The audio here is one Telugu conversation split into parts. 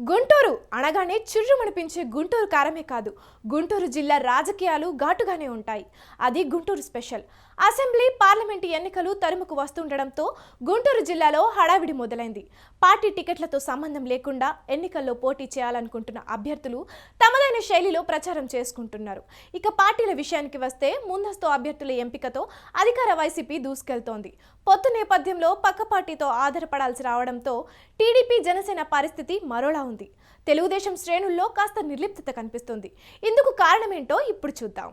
గుంటూరు అనగానే చిర్రుమనిపించే గుంటూరు కారమే కాదు. గుంటూరు జిల్లా రాజకీయాలు ఘాటుగానే ఉంటాయి. అది గుంటూరు స్పెషల్. అసెంబ్లీ పార్లమెంటు ఎన్నికలు తరుముకు వస్తుండడంతో గుంటూరు జిల్లాలో హడావిడి మొదలైంది. పార్టీ టికెట్లతో సంబంధం లేకుండా ఎన్నికల్లో పోటీ చేయాలనుకుంటున్న అభ్యర్థులు తమదైన శైలిలో ప్రచారం చేసుకుంటున్నారు. ఇక పార్టీల విషయానికి వస్తే ముందస్తు అభ్యర్థుల ఎంపికతో అధికార వైసీపీ దూసుకెళ్తోంది. పొత్తు నేపథ్యంలో పక్క పార్టీతో ఆధారపడాల్సి రావడంతో టీడీపీ జనసేన పరిస్థితి మరోలా ఉంది. తెలుగుదేశం శ్రేణుల్లో కాస్త నిర్లిప్తత కనిపిస్తుంది. ఇందుకు కారణమేంటో ఇప్పుడు చూద్దాం.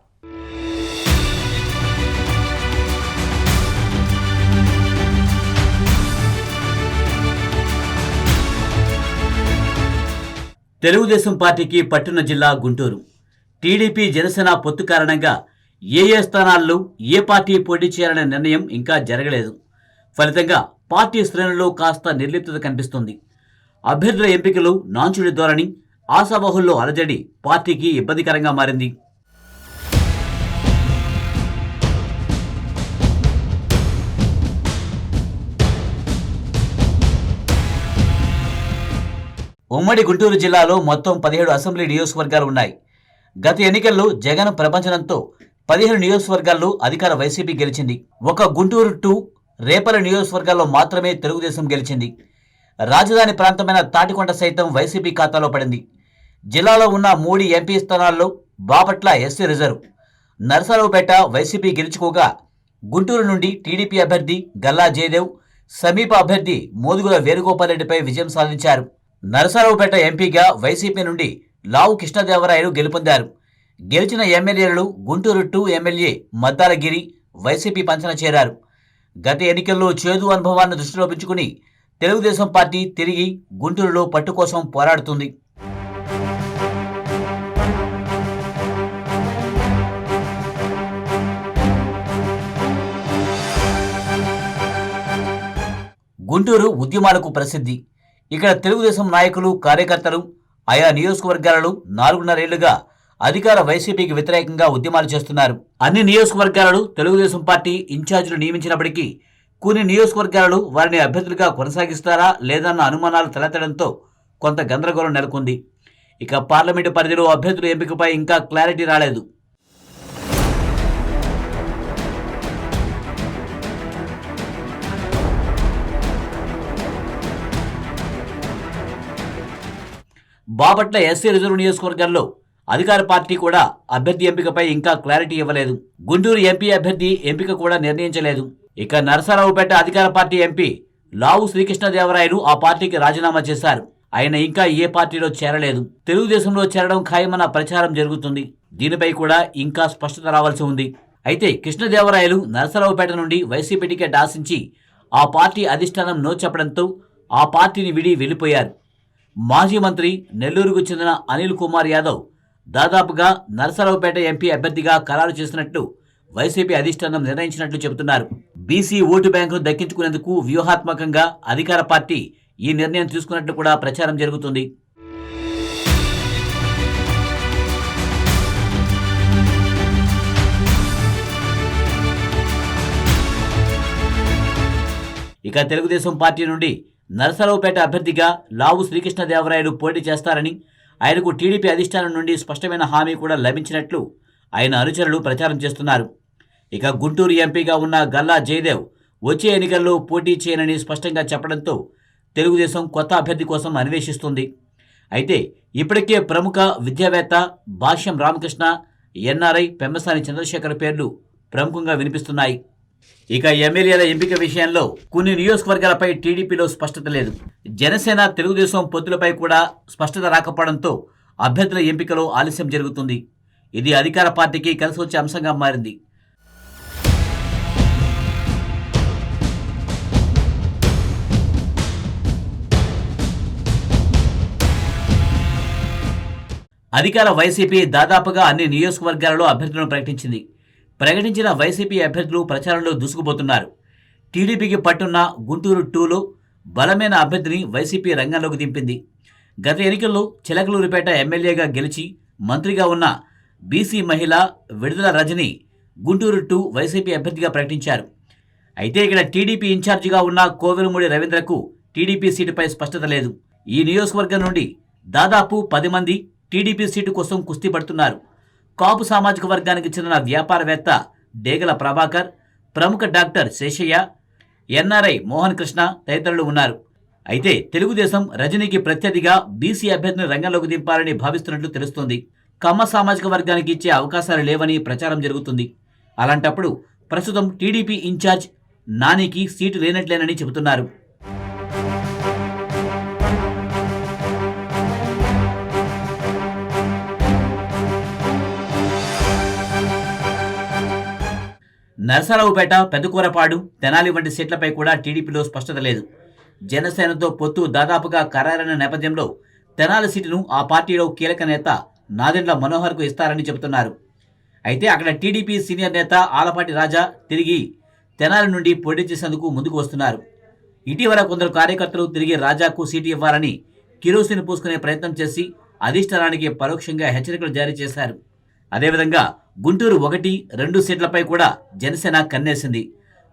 తెలుగుదేశం పార్టీకి పట్టున్న జిల్లా గుంటూరు. టీడీపీ జనసేన పొత్తు కారణంగా ఏ ఏ స్థానాల్లో ఏ పార్టీ పోటీ చేయాలనే నిర్ణయం ఇంకా జరగలేదు. ఫలితంగా పార్టీ శ్రేణుల్లో కాస్త నిర్లిప్తత కనిపిస్తుంది. అభ్యర్థుల ఎంపికలు నాంచుడి ధోరణి ఆశావహుల్లో అలజడి పార్టీకి ఇబ్బందికరంగా మారింది. ఉమ్మడి గుంటూరు జిల్లాలో మొత్తం పదిహేడు అసెంబ్లీ నియోజకవర్గాలు ఉన్నాయి. గత ఎన్నికల్లో జగన్ ప్రపంచనంతో పదిహేను నియోజకవర్గాల్లో అధికార వైసీపీ గెలిచింది. ఒక గుంటూరు టూ రేపల నియోజకవర్గాల్లో మాత్రమే తెలుగుదేశం గెలిచింది. రాజధాని ప్రాంతమైన తాటికొండ సైతం వైసీపీ ఖాతాలో పడింది. జిల్లాలో ఉన్న మూడు ఎంపీ స్థానాల్లో Bapatla SC reserve Narasaraopet YCP గెలుచుకోగా Guntur నుండి టీడీపీ అభ్యర్థి గల్లా జయదేవ్ సమీప అభ్యర్థి మోదుగుల వేణుగోపాల్ రెడ్డిపై విజయం సాధించారు. నరసరావుపేట ఎంపీగా వైసీపీ నుండి లావు కృష్ణదేవరాయలు గెలుపొందారు. గెలిచిన ఎమ్మెల్యేలు Guntur two MLA Maddaligiri YCP పంచన చేరారు. గత ఎన్నికల్లో చేదు అనుభవాన్ని దృష్టిలో పెంచుకుని తెలుగుదేశం పార్టీ తిరిగి గుంటూరులో పట్టు కోసం పోరాడుతుంది. గుంటూరు ఉద్యమాలకు ప్రసిద్ధి. ఇక్కడ తెలుగుదేశం నాయకులు కార్యకర్తలు ఆయా నియోజకవర్గాలలో నాలుగున్నరేళ్ళుగా అధికార వైసీపీకి వ్యతిరేకంగా ఉద్యమాలు చేస్తున్నారు. అన్ని నియోజకవర్గాలలో తెలుగుదేశం పార్టీ ఇన్ఛార్జీలు నియమించినప్పటికీ కొన్ని నియోజకవర్గాలలో వారిని అభ్యర్థులుగా కొనసాగిస్తారా లేదన్న అనుమానాలు తలెత్తడంతో కొంత గందరగోళం నెలకొంది. ఇక పార్లమెంటు పరిధిలో అభ్యర్థుల ఎంపికపై ఇంకా క్లారిటీ రాలేదు. బాపట్ల ఎస్సీ రిజర్వ్ నియోజకవర్గంలో అధికార పార్టీ కూడా అభ్యర్థి ఎంపికపై ఇంకా క్లారిటీ ఇవ్వలేదు. గుంటూరు ఎంపీ అభ్యర్థి ఎంపిక కూడా నిర్ణయించలేదు. ఇక నరసరావుపేట అధికార పార్టీ ఎంపీ లావు శ్రీకృష్ణదేవరాయలు ఆ పార్టీకి రాజీనామా చేశారు. ఆయన ఇంకా ఏ పార్టీలో చేరలేదు. తెలుగుదేశంలో చేరడం ఖాయమన్న ప్రచారం జరుగుతుంది. దీనిపై కూడా ఇంకా స్పష్టత రావాల్సి ఉంది. అయితే కృష్ణదేవరాయలు నరసరావుపేట నుండి వైసీపీ టికెట్ ఆశించి ఆ పార్టీ అధిష్టానం నో చెప్పడంతో ఆ పార్టీని విడి వెళ్ళిపోయారు. మాజీ మంత్రి నెల్లూరుకు చెందిన అనిల్ కుమార్ యాదవ్ దాదాపుగా నరసరావుపేట ఎంపీ అభ్యర్థిగా ఖరారు చేసినట్లు వైసీపీ అధిష్టానం నిర్ణయించినట్లు చెబుతున్నారు. బీసీ ఓటు బ్యాంకును దక్కించుకునేందుకు వ్యూహాత్మకంగా అధికార పార్టీ ఈ నిర్ణయం తీసుకున్నట్లు కూడా ప్రచారం జరుగుతుంది. ఇక తెలుగుదేశం పార్టీ నుండి నరసరావుపేట అభ్యర్థిగా లావు శ్రీకృష్ణదేవరాయలు పోటీ చేస్తారని ఆయనకు టీడీపీ అధిష్టానం నుండి స్పష్టమైన హామీ కూడా లభించినట్లు ఆయన అనుచరులు ప్రచారం చేస్తున్నారు. ఇక గుంటూరు ఎంపీగా ఉన్న గల్లా జయదేవ్ వచ్చే ఎన్నికల్లో పోటీ చేయనని స్పష్టంగా చెప్పడంతో తెలుగుదేశం కొత్త అభ్యర్థి కోసం అన్వేషిస్తుంది. అయితే ఇప్పటికే ప్రముఖ విద్యావేత్త భాష్యం రామకృష్ణ ఎన్ఆర్ఐ పెమ్మసాని చంద్రశేఖర్ పేర్లు ప్రముఖంగా వినిపిస్తున్నాయి. ఇక ఎమ్మెల్యేల ఎంపిక విషయంలో కొన్ని నియోజకవర్గాలపై టీడీపీలో స్పష్టత లేదు. జనసేన తెలుగుదేశం పొత్తులపై కూడా స్పష్టత రాకపోవడంతో అభ్యర్థుల ఎంపికలో ఆలస్యం జరుగుతుంది. ఇది అధికార పార్టీకి కలిసి వచ్చే అంశంగా మారింది. అధికార వైసీపీ దాదాపుగా అన్ని నియోజకవర్గాలలో అభ్యర్థులను ప్రకటించింది. ప్రకటించిన వైసీపీ అభ్యర్థులు ప్రచారంలో దూసుకుపోతున్నారు. టీడీపీకి పట్టున్న గుంటూరు టూలో బలమైన అభ్యర్థిని వైసీపీ రంగంలోకి దింపింది. గత ఎన్నికల్లో చిలకలూరిపేట ఎమ్మెల్యేగా గెలిచి మంత్రిగా ఉన్న బీసీ మహిళ విడుదల రజని గుంటూరు టూ వైసీపీ అభ్యర్థిగా ప్రకటించారు. అయితే ఇక్కడ టీడీపీ ఇన్ఛార్జిగా ఉన్న కోవెలమూడి రవీంద్రకు టీడీపీ సీటుపై స్పష్టత లేదు. ఈ నియోజకవర్గం నుండి దాదాపు పది మంది టీడీపీ సీటు కోసం కుస్తీ పడుతున్నారు. కాపు సామాజిక వర్గానికి చెందిన వ్యాపారవేత్త డేగల ప్రభాకర్ ప్రముఖ డాక్టర్ శేషయ్య ఎన్ఆర్ఐ మోహన్ కృష్ణ తదితరులు ఉన్నారు. అయితే తెలుగుదేశం రజనీకి ప్రత్యర్థిగా బీసీ అభ్యర్థిని రంగంలోకి దింపాలని భావిస్తున్నట్లు తెలుస్తోంది. కమ్మ సామాజిక వర్గానికి ఇచ్చే అవకాశాలు లేవని ప్రచారం జరుగుతుంది. అలాంటప్పుడు ప్రస్తుతం టీడీపీ ఇన్ఛార్జ్ నానికి సీటు లేనట్లేనని చెబుతున్నారు. నరసరావుపేట పెదకూరపాడు తెనాలి వంటి సీట్లపై కూడా టీడీపీలో స్పష్టత లేదు. జనసేనతో పొత్తు దాదాపుగా ఖరారైన నేపథ్యంలో తెనాలి సీటును ఆ పార్టీలో కీలక నేత నాదెండ్ల మనోహర్కు ఇస్తారని చెబుతున్నారు. అయితే అక్కడ టీడీపీ సీనియర్ నేత ఆలపాటి రాజా తిరిగి తెనాలి నుండి పోటీ చేసేందుకు ముందుకు వస్తున్నారు. ఇటీవల కొందరు కార్యకర్తలు తిరిగి రాజాకు సీటు ఇవ్వాలని కిరోసిన్ పూసుకునే ప్రయత్నం చేసి అధిష్టానానికి పరోక్షంగా హెచ్చరికలు జారీ చేశారు. అదేవిధంగా గుంటూరు ఒకటి రెండు సీట్లపై కూడా జనసేన కన్నేసింది.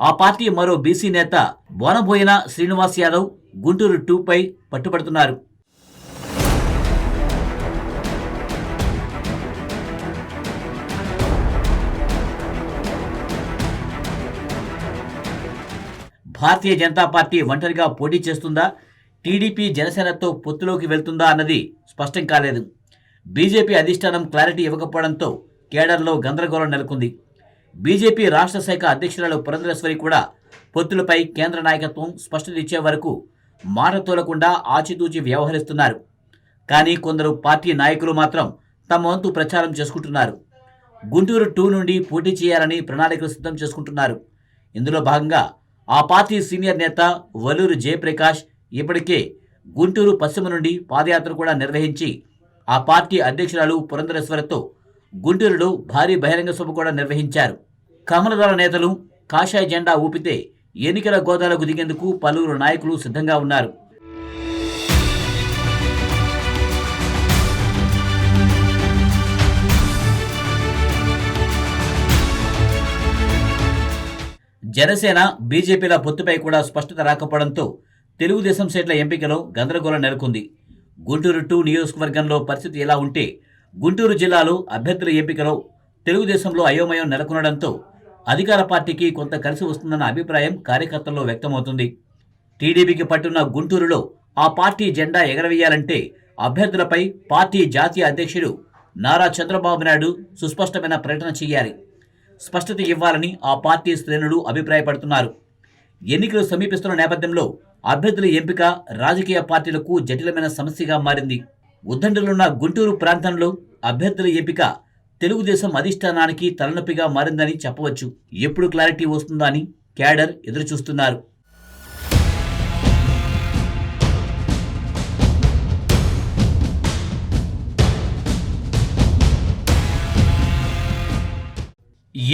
ఆ పార్టీ మరో బీసీ నేత బోనబోయిన శ్రీనివాస్ యాదవ్ గుంటూరు టూపై పట్టుబడుతున్నారు. భారతీయ జనతా పార్టీ ఒంటరిగా పోటీ చేస్తుందా? టీడీపీ జనసేనతో పొత్తులోకి వెళ్తుందా అన్నది స్పష్టం కాలేదు. బీజేపీ అధిష్టానం క్లారిటీ ఇవ్వకపోవడంతో కేడర్లో గందరగోళం నెలకొంది. బీజేపీ రాష్ట్ర శాఖ అధ్యక్షురాలు పురంధరేశ్వరి కూడా పొత్తులపై కేంద్ర నాయకత్వం స్పష్టత ఇచ్చే వరకు మాట తోలకుండా ఆచితూచి వ్యవహరిస్తున్నారు. కానీ కొందరు పార్టీ నాయకులు మాత్రం తమ వంతు ప్రచారం చేసుకుంటున్నారు. గుంటూరు టూ నుండి పోటీ చేయాలని ప్రణాళికలు సిద్ధం చేసుకుంటున్నారు. ఇందులో భాగంగా ఆ పార్టీ సీనియర్ నేత వలూరు జయప్రకాష్ ఇప్పటికే గుంటూరు పశ్చిమ నుండి పాదయాత్ర కూడా నిర్వహించి ఆ పార్టీ అధ్యక్షురాలు పురంధరేశ్వరతో గుంటూరులో భారీ బహిరంగ సభ కూడా నిర్వహించారు. కమలదళ నేతలు కాషాయ జెండా ఊపితే ఎన్నికల గోదాలకు దిగేందుకు పలువురు నాయకులు సిద్ధంగా ఉన్నారు. జనసేన బీజేపీల పొత్తుపై కూడా స్పష్టత రాకపోవడంతో తెలుగుదేశం సీట్ల ఎంపికలో గందరగోళం నెలకొంది. గుంటూరు టూ నియోజకవర్గంలో పరిస్థితి ఎలా ఉంటే గుంటూరు జిల్లాలో అభ్యర్థుల ఎంపికలో తెలుగుదేశంలో అయోమయం నెలకొనడంతో అధికార పార్టీకి కొంత కలిసి వస్తుందన్న అభిప్రాయం కార్యకర్తల్లో వ్యక్తమవుతుంది. టీడీపీకి పట్టున్న గుంటూరులో ఆ పార్టీ జెండా ఎగరవేయాలంటే అభ్యర్థులపై పార్టీ జాతీయ అధ్యక్షుడు నారా చంద్రబాబు నాయుడు సుస్పష్టమైన ప్రకటన చేయాలి. స్పష్టత ఇవ్వాలని ఆ పార్టీ శ్రేణులు అభిప్రాయపడుతున్నారు. ఎన్నికలు సమీపిస్తున్న నేపథ్యంలో అభ్యర్థుల ఎంపిక రాజకీయ పార్టీలకు జటిలమైన సమస్యగా మారింది. ఉద్దండలున్న గుంటూరు ప్రాంతంలో అభ్యర్థుల ఎంపిక తెలుగుదేశం అధిష్టానానికి తలనొప్పిగా మారిందని చెప్పవచ్చు. ఎప్పుడు క్లారిటీ వస్తుందా అని క్యాడర్ ఎదురుచూస్తున్నారు.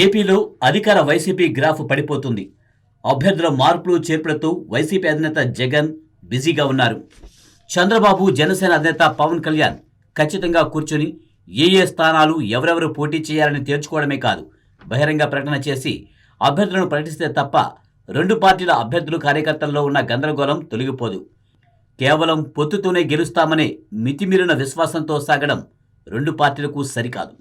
ఏపీలో అధికార వైసీపీ గ్రాఫ్ పడిపోతుంది. అభ్యర్థుల మార్పులు చేర్పులతో వైసీపీ అధినేత జగన్ బిజీగా ఉన్నారు. చంద్రబాబు జనసేన అధినేత పవన్ కళ్యాణ్ ఖచ్చితంగా కూర్చుని ఏ ఏ స్థానాలు ఎవరెవరు పోటీ చేయాలని తేల్చుకోవడమే కాదు బహిరంగ ప్రకటన చేసి అభ్యర్థులను ప్రకటిస్తే తప్ప రెండు పార్టీల అభ్యర్థులు కార్యకర్తల్లో ఉన్న గందరగోళం తొలగిపోదు. కేవలం పొత్తుతోనే గెలుస్తామనే మితిమీరిన విశ్వాసంతో సాగడం రెండు పార్టీలకు సరికాదు.